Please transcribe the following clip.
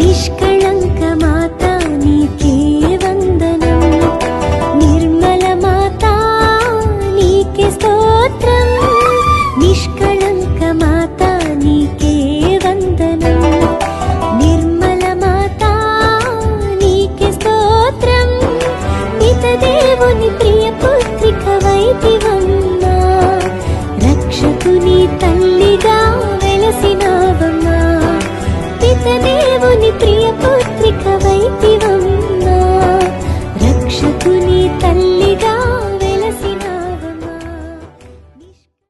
నిష్కళంక మాత నీకే వందనం నిర్మల మాత నీకే స్తోత్రం. నిష్కళంక మాత నీకే వందనం నిర్మల మాత నీకే తల్లిగా should